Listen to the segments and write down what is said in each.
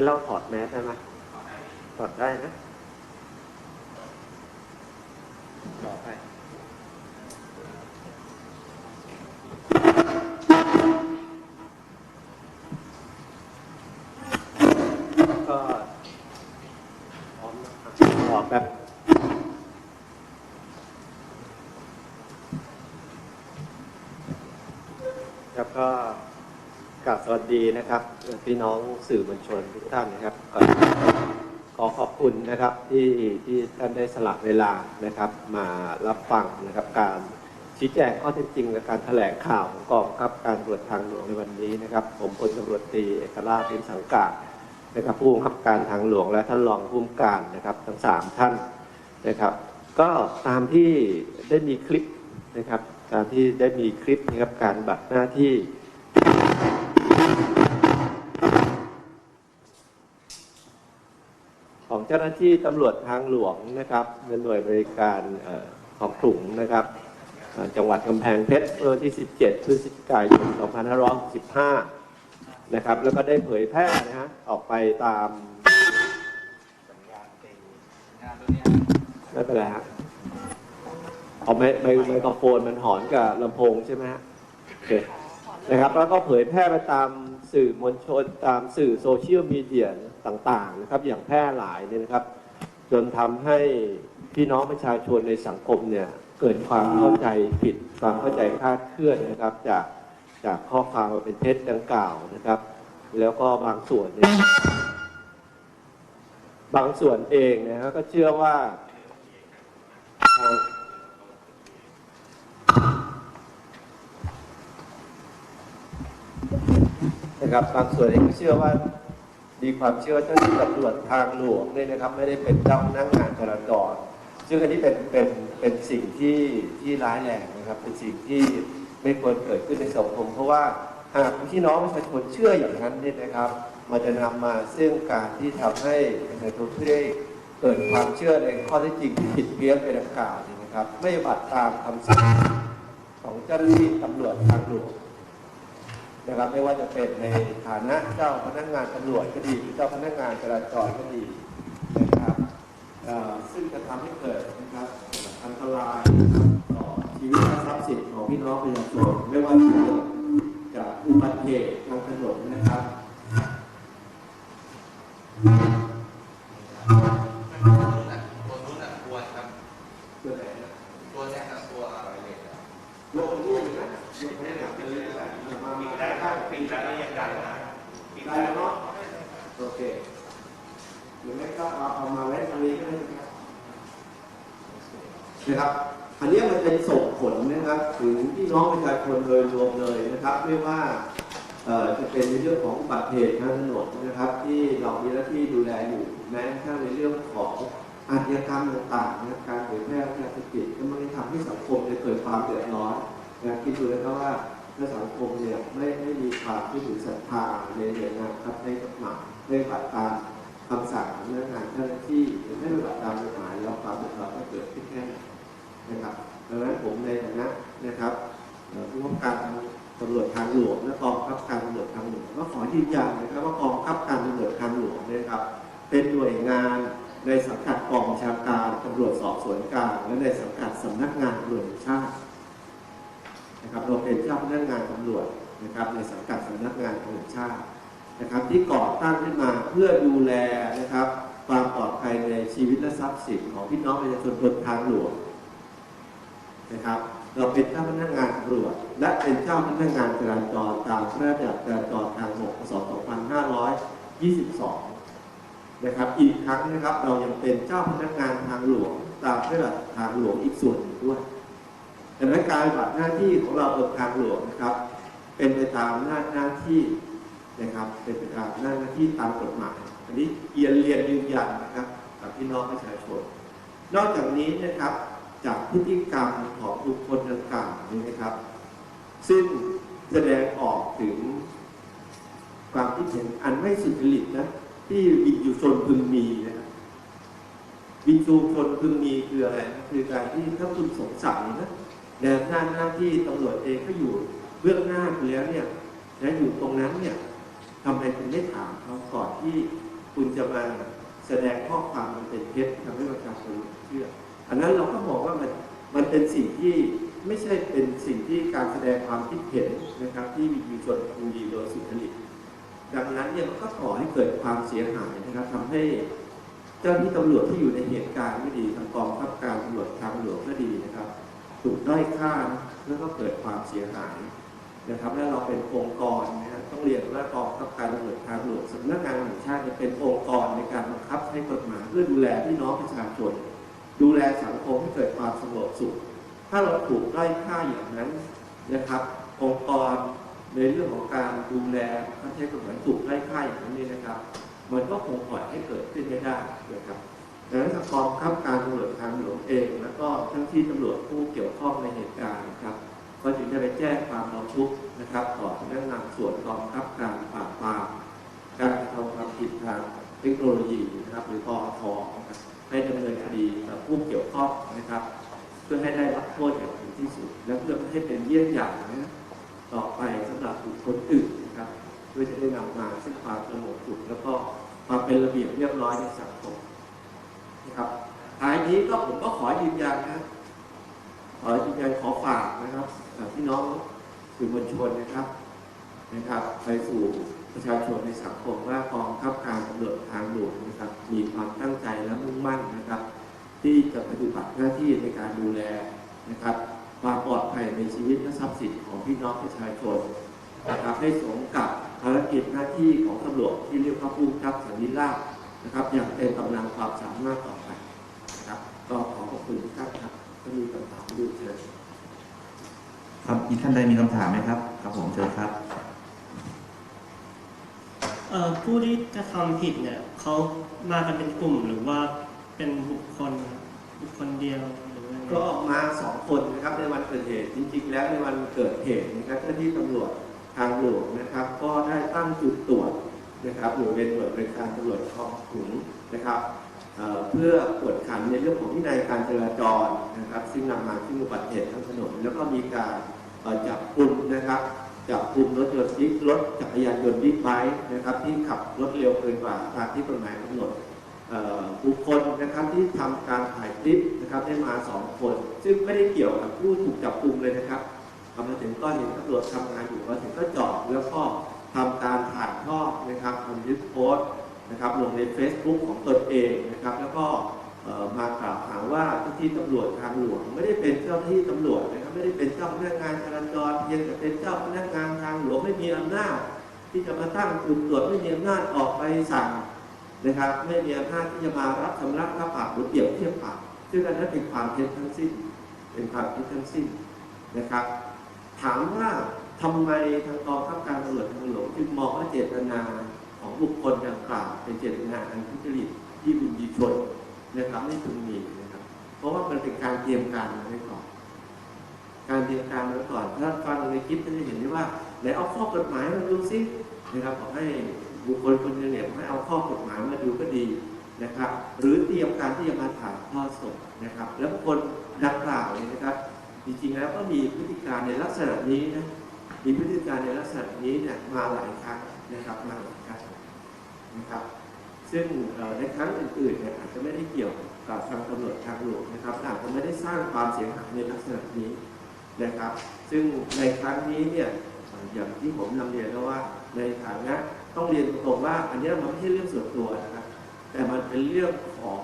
เดี๋ยวเราถอดแมสได้ไหมถอดได้นะต่อไปก็พร้อมนะครับขอแบบแล้วก็ กราบสวัสดีนะครับพี่น้องสื่อมวลชนทุกท่านนะครับขอขอบคุณนะครับที่ที่ท่านได้สละเวลานะครับ มารับฟังนะครับการชี้แจงข้อเท็จจริงและการแถลงข่าวของกองบังคับการตรวจทางหลวงในวันนี้นะครับ ผมพลตำรวจตรีเอกราชเป็นสังกัดนะครับผู้บังคับการทางหลวงและท่านรองผู้บังคับการนะครับ ทั้งสามท่านนะครับ ก็ตามที่ได้มีคลิปนะครับ ตามที่ได้มีคลิปนะครับการบัตรหน้าที่ ของ เจ้าหน้าที่ตำรวจทางหลวงนะครับในหน่วยบริการออของขลุงนะครับจังหวัดกำแพงเพชรเมื่อที่ 17 พฤศจิกายน 2565 นะครับ แล้วก็ได้เผยแพร่นะฮะออกไปตามไม่เป็นไรฮะเอาไมไมไมโครโฟนมันหอนกับลำโพงใช่ไหมฮะโอเคนะครับ แล้วก็เผยแพร่ไปตามสื่อมวลชนตามสื่อโซเชียลมีเดีย ต่างๆนะครับอย่างแพร่หลายเนี่ยนะครับ จนทำให้พี่น้องประชาชนในสังคมเนี่ยเกิดความเข้าใจผิดความเข้าใจคลาดเคลื่อนนะครับ จากจากข้อความเป็นเท็จดังกล่าวนะครับ แล้วก็บางส่วนเนี่ยบางส่วนเองนะครับก็เชื่อว่านะครับบางส่วนเองก็เชื่อว่า มีความเชื่อว่าเจ้าหน้าที่ตำรวจทางหลวงเนี่ยนะครับ ไม่ได้เป็นเจ้าพนักงานจราจรซึ่งอันนี้เป็นเป็นเป็นสิ่งที่ที่ร้ายแรงนะครับ เป็นสิ่งที่ไม่ควรเกิดขึ้นในสังคมเพราะว่าหากพี่น้องประชาชนเชื่ออย่างนั้นเนี่ยนะครับ มันจะนำมาซึ่งการที่ทำให้ประชาชนที่ได้เกิดความเชื่อในข้อเท็จจริงที่ผิดเพี้ยนไปดังกล่าวนะครับ ไม่บัติตามคำสั่งของเจ้าหน้าที่ตำรวจทางหลวง นะครับไม่ว่าจะเป็นในฐานะเจ้าพนักงานตำรวจก็ดีหรือเจ้าพนักงานจราจรก็ดีนะครับซึ่งจะทำให้เกิดนะครับอันตรายต่อชีวิตและทรัพย์สินของพี่น้องประชาชนไม่ว่าจะเกิดจากอุบัติเหตุทางถนนนะครับ ก็เอาเอามาไว้ตรงนี้ก็ได้นะครับนะครับอันนี้มันเป็นส่งผลนะครับถึงพี่น้องประชาชนโดยรวมเลยนะครับไม่ว่าจะเป็นในเรื่องของอุบัติเหตุทางถนนนะครับ ที่เรามีหน้าที่ดูแลอยู่แม้กระทั่งในเรื่องของอาชญากรรมต่างๆนะการเผยแพร่ยาเสพติดก็ไม่ได้ทำให้สังคมเกิดความเดือดร้อนนะคิดดูนะครับว่าถ้าสังคมเนี่ยไม่ไม่มีความที่ถือศรัทธาในหน่วยงานครับในกฎหมายในปฏิบัติตาม คำสั่งของพนักงานเจ้าหน้าที่หรือไม่ปฏิบัติตามกฎหมายแล้วความเดือดร้อนก็เกิดขึ้นแค่ไหนนะครับดังนั้นผมในฐานะนะครับเอ่อผู้ว่าการตำรวจทางหลวงและกองคับการตำรวจทางหลวงก็ขอยืนยันนะครับว่ากองคับการตำรวจทางหลวงนะครับเป็นหน่วยงานในสังกัดกองชาการตำรวจสอบสวนกลางและในสังกัดสำนักงานตำรวจชาตินะครับเราเป็นเจ้าพนักงานตำรวจนะครับในสังกัดสำนักงานตำรวจชาติ นะครับที่ก่อตั้งขึ้นมาเพื่อดูแลนะครับความปลอดภัยในชีวิตและทรัพย์สินของพี่น้องประชาชนบนทางหลวงนะครับเราเป็นเจ้าพนักงานตำรวจและเป็นเจ้าพนักงานจราจรตามพระราชบัญญัติจราจรทางบกพศ2522 นะครับ อีกครั้งนะครับเรายังเป็นเจ้าพนักงานทางหลวงตามพระราชบัญญัติทางหลวงอีกส่วนหนึ่งด้วยดังนั้นการปฏิบัติหน้าที่ของเราบนทางหลวงนะครับ เป็นไปตามหน้าหน้าที่ นะครับ เป็นไปตามหน้าที่ตามกฎหมาย อันนี้เรียนเรียนยืนยันนะครับกับพี่น้องประชาชน นอกจากนี้นะครับจากพฤติกรรมของบุคคลดังกล่าวนี้นะครับ ซึ่งแสดงออกถึงความคิดเห็นอันไม่สุจริตนะที่วินยูชนพึงมีนะครับวินยูชนพึงมีคืออะไรคือการที่ถ้าคุณสงสัยนะแนวหน้าหน้าที่ตำรวจเองก็อยู่เบื้องหน้าอยู่แล้วเนี่ยนะอยู่ตรงนั้นเนี่ย ทำไมคุณไม่ถามเขาก่อนที่คุณจะมาแสดงข้อความมันเป็นเท็จทำให้ประชาชนเชื่อ อันนั้นเราก็มองว่ามันมันเป็นสิ่งที่ไม่ใช่เป็นสิ่งที่การแสดงความคิดเห็นนะครับ ที่มีชนคุดีโดยสุจริตดังนั้นเนี่ยมันก็ก่อให้เกิดความเสียหายนะครับทำให้เจ้าหน้าที่ตำรวจที่อยู่ในเหตุการณ์ไม่ดีทางกองบังคับการตำรวจทางหลวงก็ดีนะครับ ถูกด้อยค่าแล้วก็เกิดความเสียหายนะครับ และเราเป็นองค์กรนะ เรียนว่ากองบังคับการตำรวจทางหลวงสำนักงานตำรวจชาติเนี่ยเป็นองค์กรในการบังคับใช้กฎหมายเพื่อดูแลพี่น้องประชาชน ดูแลสังคมให้เกิดความสงบสุข ถ้าเราถูกด้อยค่าอย่างนั้นนะครับ องค์กรในเรื่องของการดูแลบังคับใช้กฎหมายถูกด้อยค่าอย่างนั้นนี่นะครับ มันก็คงปล่อยให้เกิดขึ้นไม่ได้นะครับดังนั้นกองบังคับการตำรวจทางหลวงเอง แล้วก็เจ้าหน้าที่ตำรวจผู้เกี่ยวข้องในเหตุการณ์นะครับ ก็จึงได้ไปแจ้งความร้องทุกข์นะครับต่อพนักงานส่วนกองบังคับการปราบปรามการกระทำความผิดทางเทคโนโลยีนะครับ หรือปอทให้ดำเนินคดีกับผู้เกี่ยวข้องนะครับ เพื่อให้ได้รับโทษอย่างถึงที่สุด และเพื่อให้เป็นเยี่ยงอย่างนะต่อไปสำหรับบุคคลอื่นนะครับเพื่อจะได้นำมาซึ่งความสงบสุขแล้วก็ความเป็นระเบียบเรียบร้อยในสังคมนะครับท้ายนี้ก็ผมก็ขอยืนยันนะขอยืนยันขอฝากนะครับ พี่น้องสื่อมวลชนนะครับนะครับไปสู่ประชาชนในสังคมว่ากองบังคับการตำรวจทางหลวงนะครับ มีความตั้งใจและมุ่งมั่นนะครับ ที่จะปฏิบัติหน้าที่ในการดูแลนะครับ ความปลอดภัยในชีวิตและทรัพย์สินของพี่น้องประชาชนนะครับให้สมกับภารกิจหน้าที่ของตำรวจที่เรียกว่าผู้บังคับสันติราษฎร์นะครับ อย่างเต็มกำลังความสามารถต่อไปนะครับก็ขอขอบคุณทุกท่านครับถ้ามีคำถามดูเชิญ ครับมีท่านใดมีคำถามไหมครับครับผมเชิญครับ เอ่อผู้ที่กระทำผิดเนี่ยเขามากันเป็นกลุ่มหรือว่าเป็นบุคคลบุคคลเดียวหรือว่าไงก็ออกมาสองคนนะครับในวันเกิดเหตุจริงๆแล้วในวันเกิดเหตุนะครับเจ้าหน้าที่ตำรวจทางหลวงนะครับ ก็ได้ตั้งจุดตรวจนะครับหรือเป็นหน่วยบริการตำรวจคลองขุนนะครับเอ่อเพื่อตรวจขันในเรื่องของวินัยการจราจรนะครับ ซึ่งนำมาซึ่งอุบัติเหตุทางถนนแล้วก็มีการเอ่อ จับกลุ่มนะครับจับกลุ่มรถยนต์บิ๊กรถจักรยานยนต์บิ๊กไบค์นะครับ ที่ขับรถเร็วเกินกว่าตามที่กฎหมายกำหนดบุคคลนะครับที่ทำการถ่ายคลิปนะครับได้มาสองคน ซึ่งไม่ได้เกี่ยวกับผู้ถูกจับกลุ่มเลยนะครับพอมาถึงก็เห็นตำรวจทำงานอยู่มาถึงก็จอดแล้วก็ทำการถ่ายทอดนะครับทำยึดโพสต์นะครับลงใน Facebook ของตนเองนะครับ แล้วก็ มากล่าวหาว่าเจ้าที่ตำรวจทางหลวง ไม่ได้เป็นเจ้าที่ตำรวจนะครับไม่ได้เป็นเจ้าพนักงานจราจรเพียงแต่เป็นเจ้าพนักงานทางหลวงไม่มีอำนาจ ที่จะมาตั้งจุดตรวจไม่มีอำนาจออกไปสั่งนะครับ ไม่มีอำนาจที่จะมารับชำระค่าปรับหรือเปรียบเทียบปรับซึ่งอันนั้นเป็นความเท็จทั้งสิ้น เป็นความเท็จทั้งสิ้นนะครับ ถามว่าทำไมทางกองข้าการตำรวจทางหลวงจึงมองว่าเจตนาของบุคคลดังกล่าวเป็นเจตนาอันทุจริตที่บุญดีชน นะครับไม่พึงมีนะครับ เพราะว่ามันเป็นการเตรียมการมาไว้ก่อน การเตรียมการมาไว้ก่อน ถ้าฟังในคลิปจะเห็นได้ว่าไหนเอาข้อกฎหมายมาดูซินะครับขอให้บุคคลคนหนึงเนี่ยให้เอาข้อกฎหมายมาดูก็ดีนะครับ หรือเตรียมการที่จะมาถ่ายทอดสดนะครับ แล้วบุคคลดังกล่าวเนี่ยนะครับ จริงๆแล้วก็มีพฤติการในลักษณะนี้นะมีพฤติการในลักษณะนี้เนี่ยมาหลายครั้งนะครับมาหลายครั้งนะครับ ซึ่งในครั้งอื่นๆเนี่ยอาจจะไม่ได้เกี่ยวกับทางตำรวจทางหลวงนะครับอาจจะไม่ได้สร้างความเสียหายในลักษณะนี้นะครับ ซึ่งในครั้งนี้เนี่ยอย่างที่ผมนำเรียนแล้วว่าในฐานะต้องเรียนตรงๆว่าอันนี้มันไม่ใช่เรื่องส่วนตัวนะครับ แต่มันเป็นเรื่องของ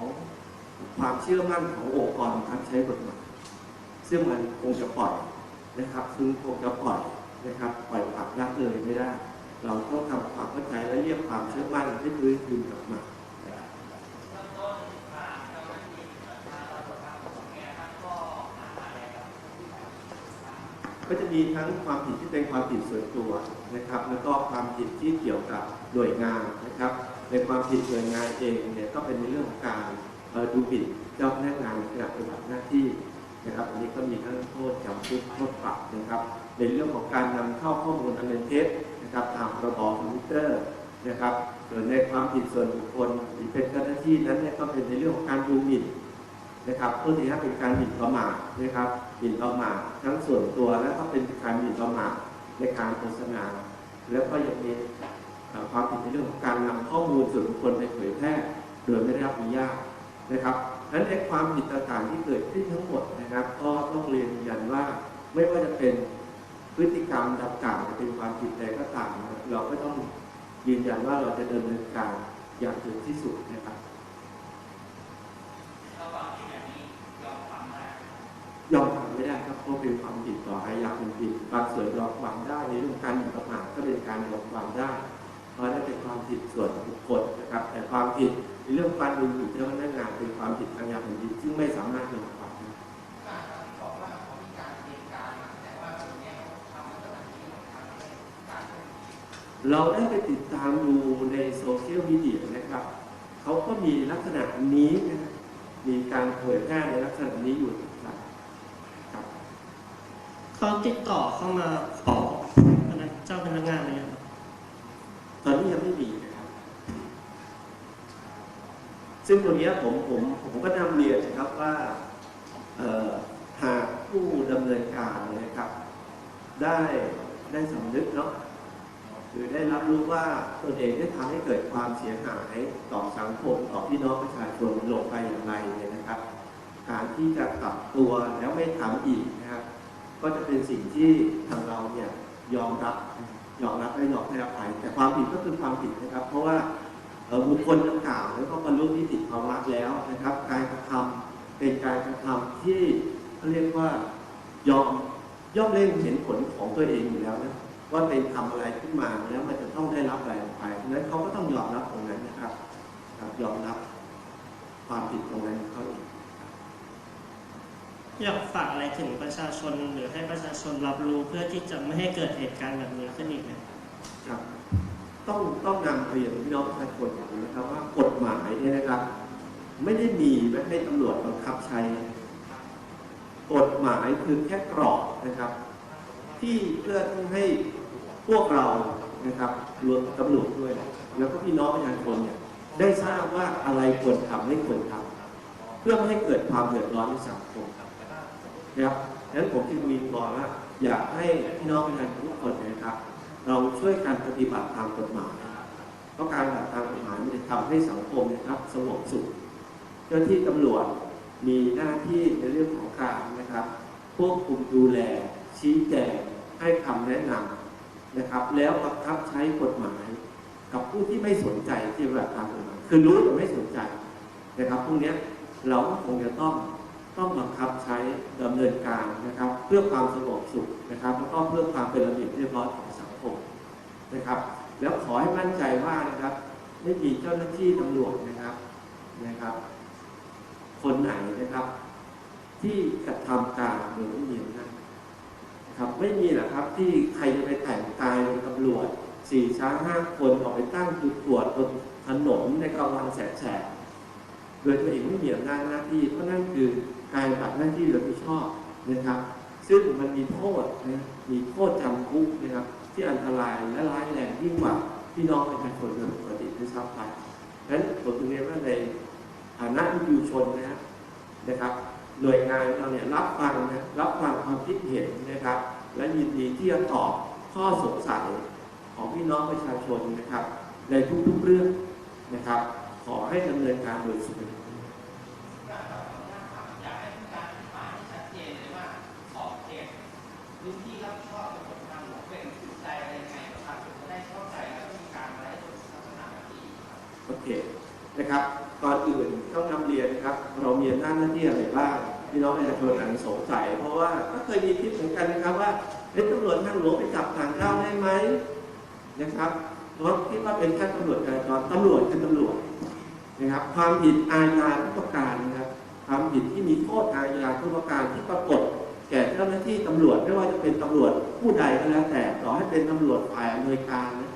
ความเชื่อมั่นขององค์กรการใช้กฎหมายซึ่งมันคงจะปล่อยนะครับ ซึ่งคงจะปล่อยนะครับ ปล่อยปลักละเลยไม่ได้ เราต้องทำความเข้าใจและเรียกความเชื่อมั่นให้พื้นคืนกลับมาก็จะมีทั้งความผิดที่เป็นความผิดส่วนตัวนะครับ แล้วก็ความผิดที่เกี่ยวกับหน่วยงานนะครับ ในความผิดหน่วยงานเองเนี่ยก็เป็นในเรื่องของการดูผิดเจ้าพนักงานในขณะปฏิบัติหน้าที่นะครับอันนี้ก็มีทั้งโทษจำคุกโทษปรับนะครับ ในเรื่องของการนำเข้าข้อมูลอันเป็นเท็จ นะครับตามพรบคอมพิวเตอร์นะครับส่วนในความผิดส่วนบุคคลที่เป็นเจ้าหน้าที่นั้นเนี่ยก็เป็นในเรื่องของการดูหมิ่นนะครับเพื่อที่จะเป็นการหมิ่นประมาทนะครับหมิ่นประมาททั้งส่วนตัวและก็เป็นการหมิ่นประมาทในการโฆษณา แล้วก็ยังมีความผิดในเรื่องของการนำข้อมูลส่วนบุคคลไปเผยแพร่โดยไม่ได้รับอนุญาตนะครับดังนั้นไอ้ความผิดต่างๆที่เกิดขึ้นทั้งหมดนะครับ ก็ต้องเรียนยืนยันว่าไม่ว่าจะเป็น พฤติกรรมดังกล่าวจะเป็นความผิดใดก็ตามเราก็ต้องยืนยันว่าเราจะดำเนินการอย่างถึงที่สุดนะครับยอมความไม่ได้ครับเพราะเป็นความผิดต่ออาญาเป็นผิดบางส่วนยอมความได้ในเรื่องการหมิ่นประมาทก็เป็นการยอมความได้ เพราะนั่นเป็นความผิดส่วนบุคคลนะครับ แต่ความผิดในเรื่องการดูหมิ่นเจ้าพนักงานเป็นความผิดอาญาแผ่นดินซึ่งไม่สามารถยอมความได้ เราได้ไปติดตามดูในโซเชียลมีเดียนะครับ เขาก็มีลักษณะนี้นะครับมีการเผยแพร่ในลักษณะนี้อยู่นะครับครับเขาติดต่อเข้ามาขอพนักเจ้าพนักงานเลยครับตอนนี้ยังไม่มีนะครับ ซึ่งตรงเนี้ยผมผมผมก็นำเรียนนะครับว่าเอ่อหากผู้ดำเนินการนะครับ ได้ได้สำนึกเนาะ คือได้รับรู้ว่าตนเองได้ทำให้เกิดความเสียหายต่อสังคมต่อพี่น้องประชาชนลงไปอย่างไรเนี่ยนะครับ การที่จะกลับตัวแล้วไม่ทำอีกนะครับ ก็จะเป็นสิ่งที่ทางเราเนี่ยยอมรับยอมรับและยอมให้อภัยแต่ความผิดก็คือความผิดนะครับ เพราะว่าบุคคลดังกล่าวแล้วก็บรรลุนิติภาวะแล้วนะครับ การกระทำเป็นการกระทำที่เขาเรียกว่ายอมย่อมเล่งเห็นผลของตัวเองอยู่แล้วนะ ว่าเป็นทำอะไรขึ้นมาแล้วมันจะต้องได้รับอะไรออกไปฉะนั้นเขาก็ต้องยอมรับตรงนั้นนะครับครับยอมรับความผิดตรงนั้นของเขาเองอยากฝากอะไรถึงประชาชนหรือให้ประชาชนรับรู้เพื่อที่จะไม่ให้เกิดเหตุการณ์แบบนี้ขึ้นอีกไหมครับ ต้องต้องนำเรียนพี่น้องประชาชนอย่างนี้นะครับว่ากฎหมายเนี่ยนะครับ ไม่ได้มีไว้ให้ตำรวจบังคับใช้ กฎหมายคือแค่กรอบนะครับ ที่เพื่อให้พวกเรานะครับรวมตำรวจด้วย แล้วก็พี่น้องประชาชนเนี่ยได้ทราบว่าอะไรควรทำไม่ควรทำเพื่อไม่ให้เกิดความเดือดร้อนในสังคมนะครับดังนั้นผมจึงมีบอกว่าอยากให้พี่น้องประชาชนทุกคนนะครับ เราช่วยกันปฏิบัติตามกฎหมายเพราะการปฏิบัติตามกฎหมายมันจะทำให้สังคมนะครับสงบสุข เจ้าที่ตำรวจมีหน้าที่ในเรื่องของการนะครับควบคุมดูแล ชี้แจงให้คำแนะนำนะครับ แล้วบังคับใช้กฎหมาย กับผู้ที่ไม่สนใจที่ปฏิบัติตามกฎหมายคือรู้แต่ไม่สนใจนะครับพวกนี้เราก็คงจะต้องต้องบังคับใช้ดำเนินการนะครับ เพื่อความสงบสุขนะครับ แล้วก็เพื่อความเป็นระเบียบเรียบร้อยของสังคมนะครับ แล้วขอให้มั่นใจว่านะครับ ไม่มีเจ้าหน้าที่ตำรวจนะครับนะครับ คนไหนนะครับ ที่กระทำการโดยไม่มีอำนาจนะ ครับไม่มีหรอกครับที่ใครจะไปแต่งกายเป็นตำรวจสี่ช้างห้าคนออกไปตั้งจุดตรวจบนถนนในกลางวันแสกๆโดยตัวเองไม่มีอำนาจหน้าที่เพราะนั่นคือการปฏิบัติหน้าที่โดยไม่ชอบนะครับ ซึ่งมันมีโทษนะมีโทษจำคุกนะครับ ที่อันตรายและร้ายแรงยิ่งกว่าพี่น้องประชาชนโดยปกติที่ทราบไปดังนั้นผมถึงเรียนว่าในฐานะที่อยู่ชนนะนะครับ หน่วยงานเราเนี่ยรับฟังนะรับฟังความคิดเห็นนะครับ และยินดีที่จะตอบข้อสงสัยของพี่น้องประชาชนนะครับ ในทุกๆเรื่องนะครับ ขอให้ดำเนินการโดยสุจริตอยากให้มีการอธิบายให้ชัดเจนเลยว่าขอบเขตพื้นที่รับผิดชอบเป็นคนทางหลวงเป็นจุดใจอะไรยังไงประชาชนจะได้เข้าใจแล้วก็มีการไร้ส่วนลักษณะแบบนี้ครับโอเคนะครับก่อนอื่นต้องนำเรียนนะครับ เรามีอำนาจหน้าที่อะไรบ้าง พี่น้องประชาชนอาจจะสงสัย เพราะว่าก็เคยมีคลิปเหมือนกันนะครับว่าเอ๊ะตำรวจทางหลวงไปจับต่างด้าวได้ไหมนะครับเพราะคิดว่าเป็นแค่ตำรวจจราจรตำรวจคือตำรวจนะครับ ความผิดอาญาทุกประการนะครับ ความผิดที่มีโทษอาญาทุกประการที่ปรากฏ แก่เจ้าหน้าที่ตำรวจไม่ว่าจะเป็นตำรวจผู้ใดก็แล้วแต่ต่อให้เป็นตำรวจฝ่ายอำนวยการนะ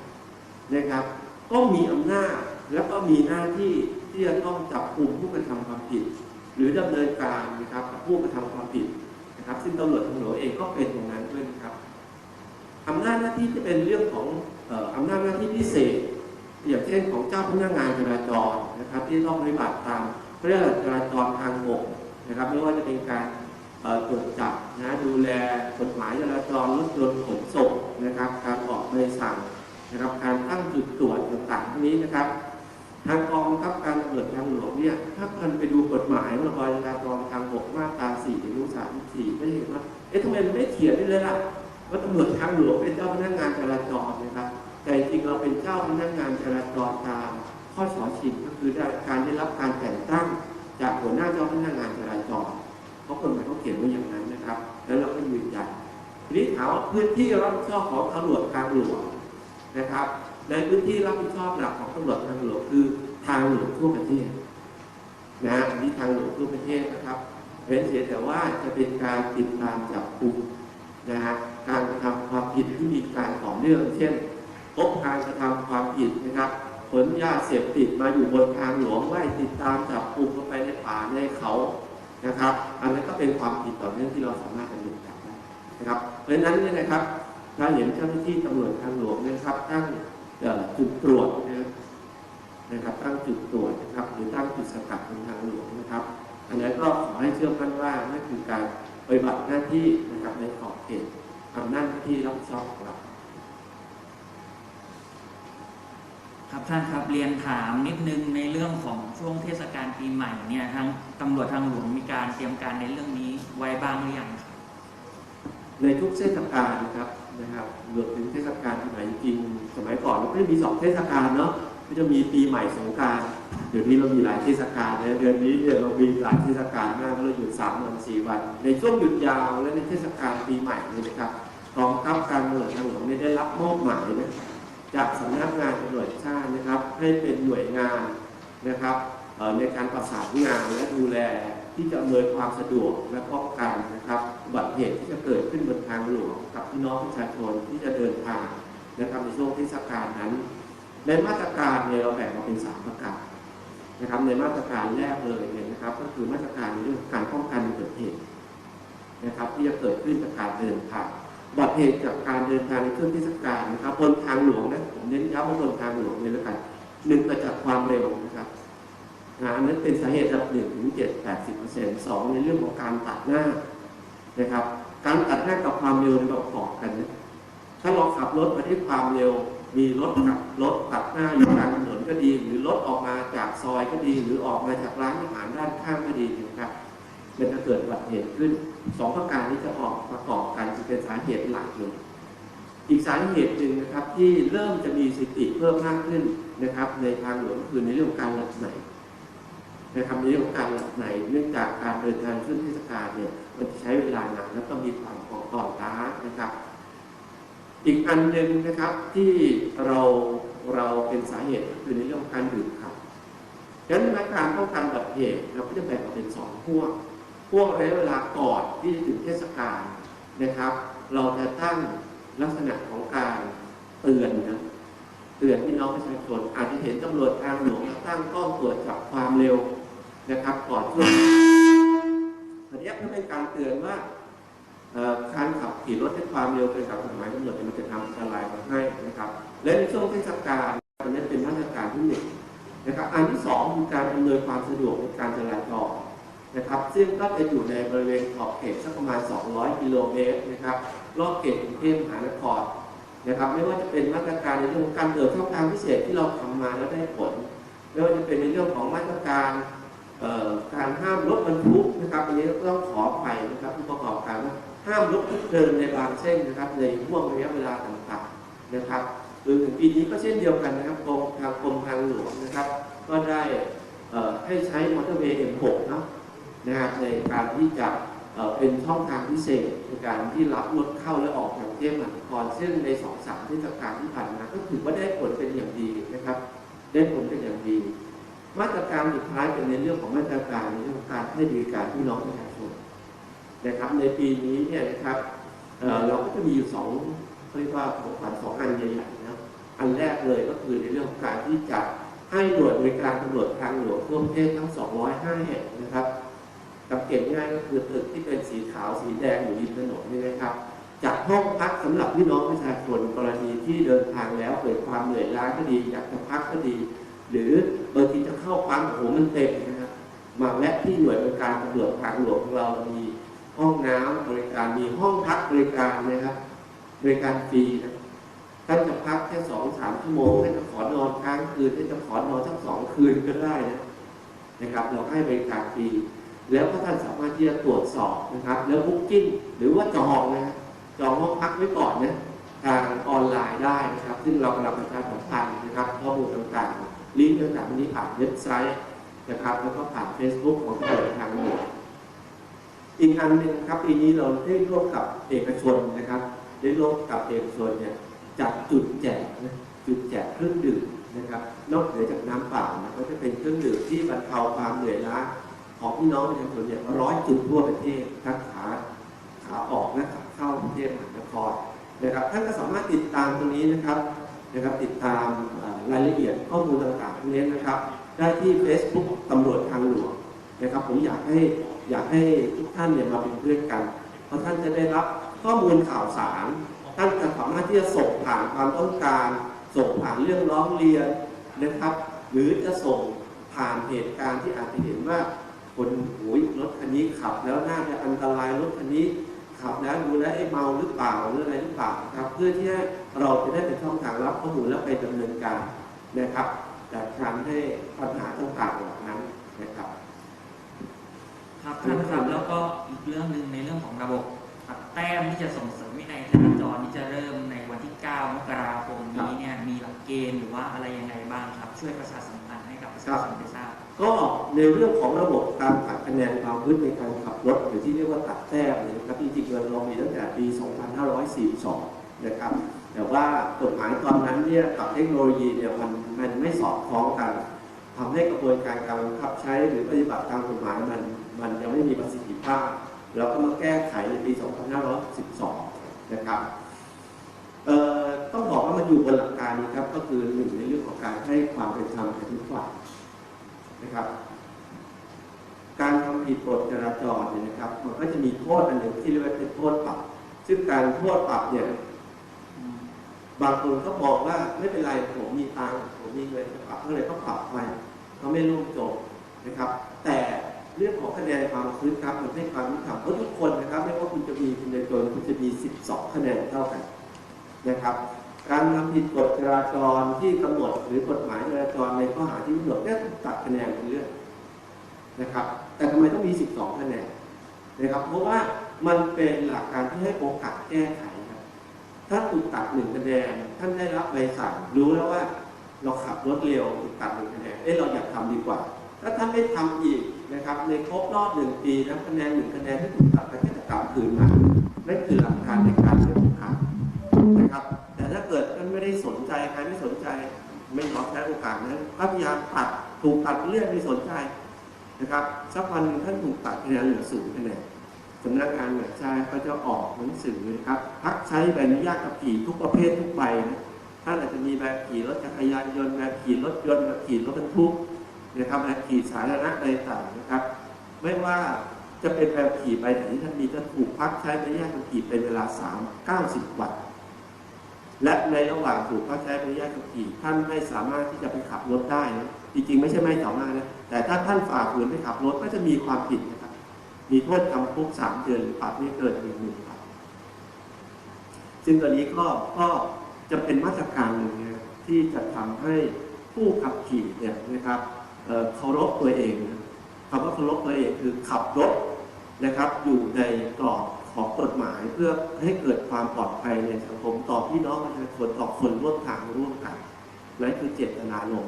นะครับ ก็มีอำนาจแล้วก็มีหน้าที่ที่จะต้องจับกลุ่มผู้กระทำความผิด หรือดำเนินการนะครับกับผู้กระทำความผิดนะครับ ซึ่งตำรวจทางหลวงเองก็เป็นตรงนั้นด้วยนะครับอำนาจหน้าที่ที่เป็นเรื่องของอำนาจหน้าที่พิเศษอย่างเช่นของเจ้าพนักงานจราจรนะครับ ที่ต้องปฏิบัติตามเรื่องจราจรทางบกนะครับ ไม่ว่าจะเป็นการตรวจจับนะดูแลกฎหมายจราจรรถยนต์ขนส่งนะครับ การออกใบสั่งนะครับ การตั้งจุดตรวจต่างๆพวกนี้นะครับ ทางกองบังคับการตำรวจทางหลวงเนี่ยถ้าท่านไปดูกฎหมายพรบจราจรทางบกมาตรา4ถึง34ก็จะเห็นว่าเอ๊ะทำไมมันไม่เขียนได้เลยล่ะว่าตำรวจทางหลวงเป็นเจ้าพนักงานจราจรนะครับแต่จริงเราเป็นเจ้าพนักงานจราจรตามข้อสอชิงก็คือได้การได้รับการแต่งตั้ง จากหัวหน้าเจ้าพนักงานจราจรเพราะกฎหมายเขาเขียนไว้อย่างนั้นนะครับ แล้วเราก็ยืนยันทีนี้ถามว่าพื้นที่รับผิดชอบของตำรวจทางหลวงนะครับ ในพื้นที่รับผิดชอบหลักของตำรวจทางหลวงคือทางหลวงทั่วประเทศนะอันนี้ทางหลวงทั่วประเทศนะครับเป็นเสียแต่ว่าจะเป็นการติดตามจับกลุ่มนะฮะการกระทำความผิดที่มีการต่อเนื่อง เช่นพบการกระทำความผิดนะครับขนยาเสพติดมาอยู่บนทางหลวงไล่ติดตามจับกลุ่มเข้าไปในป่าในเขานะครับ อันนั้นก็เป็นความผิดต่อเนื่องที่เราสามารถดำเนินการได้นะครับ เพราะฉะนั้นเนี่ยนะครับถ้าเห็นเจ้าหน้าที่ตำรวจทางหลวงนะครับตั้ง จุดตรวจนะครับนะครับตั้งจุดตรวจนะครับหรือตั้งจุดสกัดบนทางหลวงนะครับ อันนั้นก็ขอให้เชื่อมั่นว่านั่นคือการปฏิบัติหน้าที่นะครับในขอบเขตอำนาจหน้าที่รับผิดชอบของเราครับท่านครับเรียนถามนิดนึงในเรื่องของช่วงเทศกาลปีใหม่เนี่ยทางตำรวจทางหลวงมีการเตรียมการในเรื่องนี้ไว้บ้างหรือยังครับในทุกเทศกาลนะครับ นะครับรวมถึงเทศกาลปีใหม่จริงสมัยก่อนเราก็จะมีสองเทศกาลเนาะก็จะมีปีใหม่สงการเดี๋ยวนี้เรามีหลายเทศกาลนะเดือนนี้เนี่ยเรามีหลายเทศกาลมากเราหยุดสามวันสี่วัน ในช่วงหยุดยาวและในเทศกาลปีใหม่นี่นะครับกองทัพการตำรวจทางหลวงได้รับมอบหมายนะจากสำนักงานตำรวจชาตินะครับ ให้เป็นหน่วยงานนะครับในการประสานงานและดูแลที่จะอำนวยความสะดวกและป้องกันนะครับ อุบัติเหตุที่จะเกิดขึ้นบนทางหลวงกับพี่น้องประชาชนที่จะเดินทางนะครับในช่วงเทศกาลนั้น ในมาตรการเนี่ยเราแบ่งออกเป็นสามประการนะครับในมาตรการแรกเลยเนี่ยนะครับก็คือมาตรการในเรื่องการป้องกันอุบัติเหตุนะครับที่จะเกิดขึ้นจากการเดินทางอุบัติเหตุจากการเดินทางในช่วงเทศกาลนะครับบนทางหลวงนะผมเน้นย้ำว่าบนทางหลวงเลยล้วกันหนึ่งเกิดจากความเร็วนะครับอันนั้นเป็นสาเหตุระดับหนึ่งถึงเจ็ดแปดสิบเปอร์เซ็นต์สองในเรื่องของการตัดหน้า นะครับ การตัดหน้ากับความเร็วเนี่ยประกอบกันนะถ้าเราขับรถมาด้วยความเร็ว มีรถขับรถตัดหน้าอยู่กลางถนนก็ดี หรือรถออกมาจากซอยก็ดี หรือออกมาจากร้านอาหารด้านข้างก็ดีนะครับมันจะเกิดอุบัติเหตุขึ้นสองประการนี้จะออกประกอบกันจะเป็นสาเหตุหลักเลยอีกสาเหตุหนึ่งนะครับที่เริ่มจะมีสติเพิ่มมากขึ้นนะครับ ในทางหลวงคือในเรื่องของการหลับในนะ ในเรื่องของการหนเนื่องจากการเดินทางช่วงเทศกาลเนี่ยมันจะใช้เวลานานแล้วก็มีความอ่อนล้านะครับ อีกอันหนึ่งนะครับที่เราเราเป็นสาเหตุคือในเรื่องของการดื่มขับดังนั้นมาตรการป้องกันอุบัติเหตุเราก็จะแบ่งออกเป็นสองพวก พวกระยะเวลาก่อนที่จะถึงเทศกาลนะครับ เราจะตั้งลักษณะของการเตือนนะเตือนพี่น้องประชาชนอาจจะเห็นตำรวจทางหลวงตั้งกล้องตรวจจับความเร็ว นะครับก่อนช่วงอันนี้เพื่อเป็นการเตือนว่าการขับขี่รถด้วยความเร็วเกินกับกฎหมายกำหนดเนี่ยมันจะทำอันตรายมาให้นะครับ และในช่วงเทศกาลอันนี้เป็นมาตรการที่หนึ่งนะครับ อันที่สองคือการอำนวยความสะดวกในการจราจรนะครับ ซึ่งก็จะอยู่ในบริเวณขอบเขตสักประมาณ 200 กิโลเมตรนะครับ รอบเขตกรุงเทพมหานครนะครับ ไม่ว่าจะเป็นมาตรการในเรื่องของการเปิดช่องทางพิเศษที่เราทำมาแล้วได้ผล ไม่ว่าจะเป็นในเรื่องของมาตรการ การห้ามรถบรรทุกนะครับอันนี้ก็ต้องขออภัยนะครับผู้ประกอบการว่าห้ามรถทุกเดินในบางเส้นนะครับ ในห่วงระยะเวลาต่างๆนะครับหรวมถึงปีนี้ก็เช่นเดียวกันนะครับกรมทางกรมทางหลวงนะครับ ก็ได้ให้ใช้มอเตอร์เวย์ M6 นะนะครับในการที่จะเป็นช่องทางพิเศษในการที่รับรถเข้าและออกจากเทพมหานครซึ่งในสองสามเทศกาลที่ผ่านมาก็ถือว่าได้ผลเป็นอย่างดีนะครับ ได้ผลเป็นอย่างดี มาตรการสุดท้ายเป็นในเรื่องของมาตรการในเรื่องของการให้บริการพี่น้องประชาชนนะครับ ในปีนี้เนี่ยนะครับเเราก็จะมีอยู่สองเรียกว่าของขวัญสองอันใหญ่ๆนะอันแรกเลยก็คือในเรื่องของการที่จะให้หน่วยบริการตำรวจทางหลวงทั่วประเทศทั้ง 205 แห่งนะครับสังเกตง่ายก็คือตึกที่เป็นสีขาวสีแดงอยู่ริมถนนนี่นะครับจัดห้องพักสำหรับพี่น้องประชาชนกรณีที่เดินทางแล้วเกิดความเหนื่อยล้าก็ดีอยากจะพักก็ดี หรือบางทีจะเข้าปั๊มโอ้โหมันเต็มนะครับมาแวะที่หน่วยบริการตำรวจทางหลวงของเรามีห้องน้ำบริการมีห้องพักบริการนะครับ บริการฟรีนะท่านจะพักแค่สองสามชั่วโมงท่านจะขอนอนค้างคืนท่านจะขอนอนสักสองคืนก็ได้นะนะครับ เราให้บริการฟรีแล้วก็ท่านสามารถที่จะตรวจสอบนะครับ แล้วบุ๊กกิ้งหรือว่าจองนะฮะจองห้องพักไว้ก่อนนะทางออนไลน์ได้นะครับ ซึ่งเรากำลังประชาสัมพันธ์นะครับข้อมูลต่างๆ ลิงก์ต่างๆนี้ผ่านเว็บไซต์นะครับ แล้วก็ผ่าน Facebook ของตำรวจทางหลวงอีกอันหนึ่งครับปีนี้เราได้ร่วมกับเอกชนนะครับได้ร่วมกับเอกชนเนี่ยจัดจุดแจกนะจุดแจกเครื่องดื่มนะครับ นอกเหนือจากน้ำเปล่านะก็จะเป็นเครื่องดื่มที่บรรเทาความเหนื่อยล้าของพี่น้องประชาชนเนี่ยร้อยจุดทั่วประเทศทั้งขาขาออกและขาเข้ากรุงเทพมหานครนะครับท่านก็สามารถติดตามตรงนี้นะครับนะครับ ติดตามเรายละเอียดข้อมูลต่างๆพวกนี้นะครับ ได้ที่ Facebook ตำรวจทางหลวงนะครับ ผมอยากให้อยากให้ทุกท่านเนี่ยมาเป็นเพื่อนกัน เพราะท่านจะได้รับข้อมูลข่าวสาร ท่านจะสามารถที่จะส่งผ่านความต้องการ ส่งผ่านเรื่องร้องเรียนนะครับ หรือจะส่งผ่านเหตุการณ์ที่อาจจะเห็นว่าคนโอ้ยรถคันนี้ขับ แล้วน่าจะอันตรายรถคันนี้ขับแล้วดูแลวไอ้เมาหรือเปล่าหรืออะไรหรือเปล่าครับ เพื่อที่เราจะได้เป็นช่องทางรับข้อมูลแล้วไปดำเนินการ นะครับจัดการให้ปัญหาต่างๆเหล่านั้นนะครับ ครับท่านครับแล้วก็อีกเรื่องหนึ่งในเรื่องของระบบตัดแต้มที่จะส่งเสริมวินัยจราจรที่จะเริ่มในวันที่ 9 มกราคมนี้เนี่ยมีหลักเกณฑ์หรือว่าอะไรยังไงบ้างครับ ช่วยประชาสัมพันธ์ให้กับประชาชนได้ทราบก็ในเรื่องของระบบการตัดคะแนนความพื้นในการขับรถหรือที่เรียกว่าตัดแต้มเนี่ยนะครับจริงๆเรามีตั้งแต่ปี 2542 นะครับ แต่ว่ากฎหมายตอนนั้นเนี่ยกับเทคโนโลยีเนี่ยมันมันไม่สอดคล้องกันทำให้กระบวนการการบังคับใช้หรือปฏิบัติตามกฎหมายมันมันยังไม่มีประสิทธิภาพเราก็มาแก้ไขในปี 2512 นะครับเอ่อต้องบอกว่ามันอยู่บนหลักการนี้ครับ ก็คือหนึ่งในเรื่องของการให้ความเป็นธรรมกับทุกฝ่ายนะครับ การทำผิดกฎจราจรเนี่ยนะครับ มันก็จะมีโทษอันหนึ่งที่เรียกว่าเป็นโทษปรับ ซึ่งการโทษปรับเนี่ย บางคนก็บอกว่าไม่เป็นไรผมมีตังผมมีเงินปรับเท่าไหร่ก็ปรับไปเขาไม่ร่วมจบนะครับ แต่เรื่องของคะแนนความคืนครับมันให้ความยุติธรรมเพราะทุกคนนะครับไม่ว่าคุณจะมีคุณจะจนคุณจะมี 12 คะแนนเท่ากันนะครับ การทำผิดกฎจราจรที่กำหนดหรือกฎหมายจราจรในข้อหาที่กำหนดเนี่ยตัดคะแนนเป็นเรื่องนะครับ แต่ทำไมต้องมี 12 คะแนนนะครับ เพราะว่ามันเป็นหลักการที่ให้โอกาสแก้ไข ถ้าถูกตัดหนึ่งคะแนนท่านได้รับใบสั่งรู้แล้วว่า เราขับรถเร็วถูกตัดหนึ่งคะแนนเอ้เราอยากทำดีกว่า ถ้าท่านไม่ทำอีกนะครับ ในครบรอบหนึ่งปีนะคะแนนหนึ่งคะแนนที่ถูกตัดไปก็จะกลับคืนมานั่นคือหลักการในการให้โอกาสนะครับ แต่ถ้าเกิดท่านไม่ได้สนใจใครไม่สนใจ ไม่ยอมใช้โอกาสนั้นพยายามตัดถูกตัดเรื่อยไม่สนใจนะครับสักวันท่านถูกตัดคะแนนเหลือศูนย์คะแนน สำนักงานหน่วยชายก็จะออกหนังสือนะครับพักใช้ใบอนุญาตขับขี่ทุกประเภททุกใบนะท่านอาจจะมีแบบขี่รถจักรยานยนต์แบบขี่รถยนต์แบบขี่รถบรรทุกนะครับแบบขี่สาธารณะอะไรต่างนะครับ ไม่ว่าจะเป็นแบบขี่ไปไหนท่านมีจะถูกพักใช้ใบอนุญาตขับขี่เป็นเวลา3 90 วันและในระหว่างถูกพักใช้ใบอนุญาตขับขี่ท่านไม่สามารถที่จะไปขับรถได้นะจริงๆ ไม่ใช่ไม่สามารถนะแต่ถ้าท่านฝ่าฝืนไปขับรถก็จะมีความผิดนะ มีโทษจำคุกสามเดือนหรือปรับไม่เกินหนึ่งหมื่นบาทซึ่งตอนนี้ก็ก็จะเป็นมาตรการหนึ่งนะที่จะทำให้ผู้ขับขี่เนี่ยนะครับเคารพตัวเองคำว่าเคารพตัวเองคือขับรถนะครับ อยู่ในกรอบของกฎหมายเพื่อให้เกิดความปลอดภัยในสังคมต่อพี่น้องประชาชนต่อคนร่วมทางร่วมกันนั่นคือเจตนารม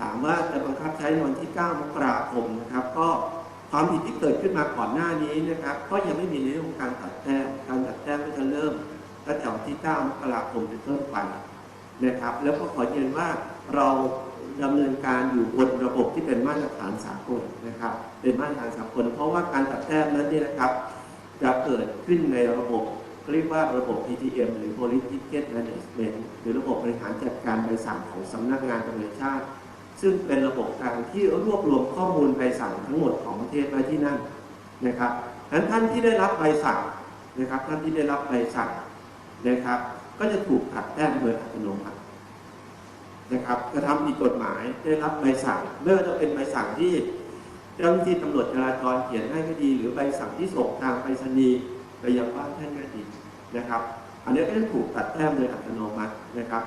ถามว่าจะบังคับใช้ในวันที่ 9 มกราคมนะครับ ก็ ความผิดที่เกิดขึ้นมาก่อนหน้านี้นะครับ ก็ยังไม่มีในเรื่องของการตัดแต้มการตัดแต้มก็จะเริ่มตั้งแต่วันที่9มกราคมเป็นต้นไปนะครับ แล้วก็ขอยืนว่าเราดำเนินการอยู่บนระบบที่เป็นมาตรฐานสากลนะครับ เป็นมาตรฐานสากลเพราะว่าการตัดแต้มนั้นเนี่ยนะครับ จะเกิดขึ้นในระบบเรียกว่าระบบ PTM หรือ Police Ticket Management หรือระบบบริหารจัดการใบสั่งของสำนักงานตำรวจชาติ ซึ่งเป็นระบบการที่รวบรวมข้อมูลใบสั่งทั้งหมดของประเทศไว้ที่นั่นนะครับดังนั้นท่านที่ได้รับใบสั่งนะครับ ท่านที่ได้รับใบสั่งนะครับ ก็จะถูกตัดแต้มโดยอัตโนมัตินะครับกระทำผิดกฎหมายได้รับใบสั่งไม่ว่าจะเป็นใบสั่งที่เจ้าหน้าที่ตำรวจจราจรเขียนให้ก็ดี หรือใบสั่งที่ส่งทางไปรษณีย์ไปยังบ้านท่านก็ดีนะครับ อันนี้ก็จะถูกตัดแต้มโดยอัตโนมัตินะครับ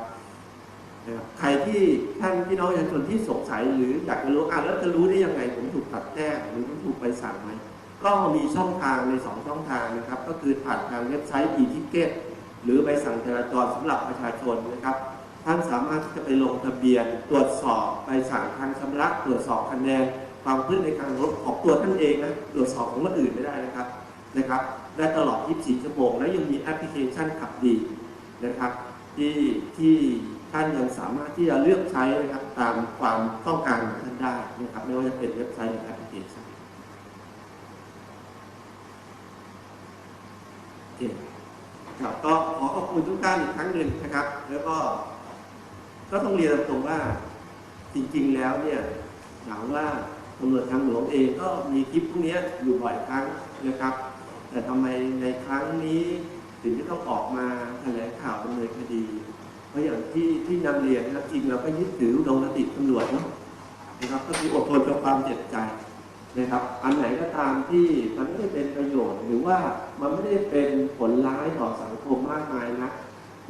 ใครที่ท่านพี่น้องประชาชนที่สงสัยหรืออยากจะรู้อะแล้วจะรู้ได้ยังไง ผมถูกตัดแต้มหรือผมถูกใบสั่งไหมก็มีช่องทางในสองช่องทางนะครับ ก็คือผ่านทางเว็บไซต์ e-ticket หรือใบสั่งจราจรสำหรับประชาชนนะครับ ท่านสามารถที่จะไปลงทะเบียน ตรวจสอบใบสั่งทางชำระตรวจสอบคะแนนความพื้นในการรถของตัวท่านเองนะตรวจสอบของคนอื่นไม่ได้นะครับนะครับได้ตลอด 24 ชั่วโมง และยังมีแอปพลิเคชันขับดีนะครับที่ที่ ท่านยังสามารถที่จะเลือกใช้นะครับตามความต้องการของท่านได้นะครับไม่ว่าจะเป็นเว็บไซต์หรือแอปพลิเคชันโอเคครับก็ขอขอบคุณทุกท่านอีกครั้งหนึ่งนะครับ แล้วก็ก็ต้องเรียนตรงว่าจริงๆแล้วเนี่ยถามว่าตำรวจทางหลวงเองก็มีคลิปพวกนี้อยู่บ่อยครั้งนะครับ แต่ทำไมในครั้งนี้ถึงจะต้องออกมาแถลงข่าวดำเนินคดี เพราะอย่างที่ที่นำเรียนนะครับจริงเราก็ยึดถืออุดมคติตำรวจเนาะนะครับ ก็คืออดทนกับความเจ็บใจนะครับ อันไหนก็ตามที่มันไม่ได้เป็นประโยชน์ หรือว่ามันไม่ได้เป็นผลร้ายต่อสังคมมากมายนะ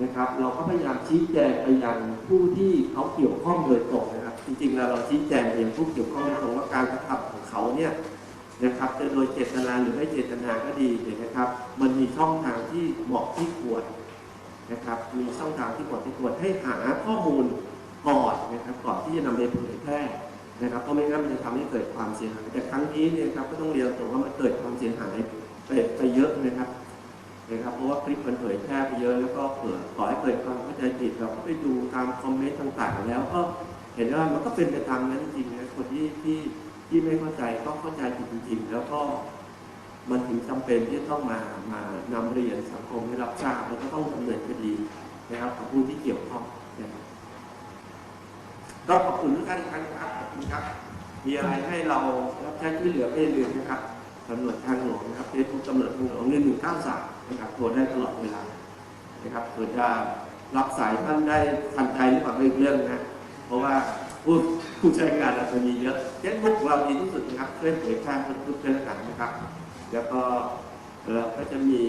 นะครับ เราก็พยายามชี้แจงไปยังผู้ที่เขาเกี่ยวข้องโดยตรงนะครับ จริงๆแล้วเราชี้แจงไปยังผู้เกี่ยวข้องโดยตรงว่าการกระทำของเขาเนี่ยนะครับจะโดยเจตนาหรือไม่เจตนาก็ดีเนี่ยนะครับ มันมีช่องทางที่เหมาะที่ควร นะครับมีช่องทางที่เหมาะที่ควรให้หาข้อมูลก่อนนะครับก่อนที่จะนำไปเผยแพร่นะครับเพราะไม่งั้นมันจะทำให้เกิดความเสียหายแต่ครั้งนี้เนี่ยครับก็ต้องเรียนตรงว่ามันเกิดความเสียหายไปไปเยอะนะครับนะครับเพราะว่าคลิปมันเผยแพร่ไปเยอะแล้วก็เกิดก่อให้เกิดความเข้าใจผิดเราก็ไปดูตามคอมเมนต์ต่างๆ แล้วก็เห็นว่ามันก็เป็นไปตามนั้นจริงๆนะคนที่ที่ที่ไม่เข้าใจก็เข้าใจผิดจริงๆ แล้วก็ มันถึงจำเป็นที่จะต้องมามานำเรียนสังคมให้รับทราบแล้วก็ต้องดำเนินคดีนะครับกับผู้ที่เกี่ยวข้องนะครับก็ขอบคุณทุกท่านอีกครั้งนะครับขอบคุณครับ มีอะไรให้เรารับใช้ช่วยเหลือไม่ลืมนะครับตำรวจทางหลวงนะครับเฟซบุ๊กตำรวจทางหลวงหนึ่งหนึ่งเก้าสามนะครับโทรได้ตลอดเวลานะครับเผื่อจะรับสายท่านได้ทันใจหรือเปล่าก็อีกเรื่องนะเพราะว่าผู้ผู้ใช้งานอาจจะมีเยอะเฟซบุ๊กเราดีที่สุดนะครับช่วยเผยแพร่ทุกๆเรื่องกันนะครับ แล้วก็เราก็จะมี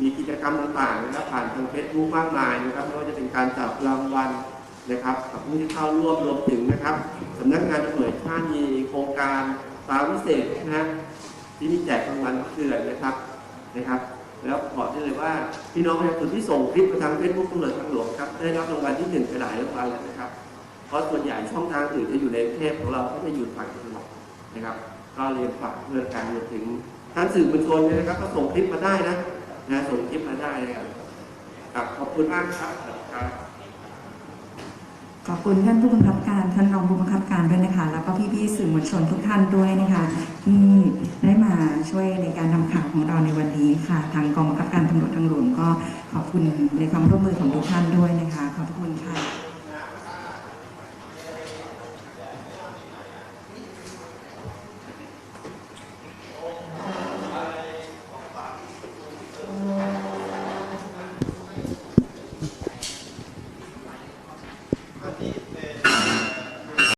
มีกิจกรรมต่างๆนะครับผ่านทางเฟซบุ๊กมากมายนะครับไม่ว่าจะเป็นการจับรางวัลนะครับกับผู้ที่เข้าร่วมรวมถึงนะครับสำนักงานตำรวจแห่งชาติมีโครงการตามพิเศษนะฮะที่มีแจกรางวัลกเดือนนะครับนะครับ แล้วบอกได้เลยว่าพี่น้องประชาชนที่ส่งคลิปมาทางเฟซบุ๊กตำรวจทางหลวงครับได้รับรางวัลที่หนึ่งไปหลายรางวัลแล้วนะครับเพราะส่วนใหญ่ช่องทางอื่นจะอยู่ในเทพของเราก็จะอยู่ฝั่งตะวันออกนะครับ ก็เรียนฝากเพื่อกันรวมถึง ท่านสื่อมวลชนเนี่ยนะครับ ก็ส่งคลิปมาได้นะนะส่งคลิปมาได้นะครับครับขอบคุณมากครับครับขอบคุณท่านผู้บังคับการท่านรองผู้บังคับการด้วยนะคะ แล้วก็พี่ๆสื่อมวลชนทุกท่านด้วยนะคะที่ได้มาช่วยในการทำข่าวของเราในวันนี้ค่ะ ทางกองบังคับการตำรวจทางหลวงก็ขอบคุณในความร่วมมือของทุกท่านด้วยนะคะ ขอบคุณค่ะ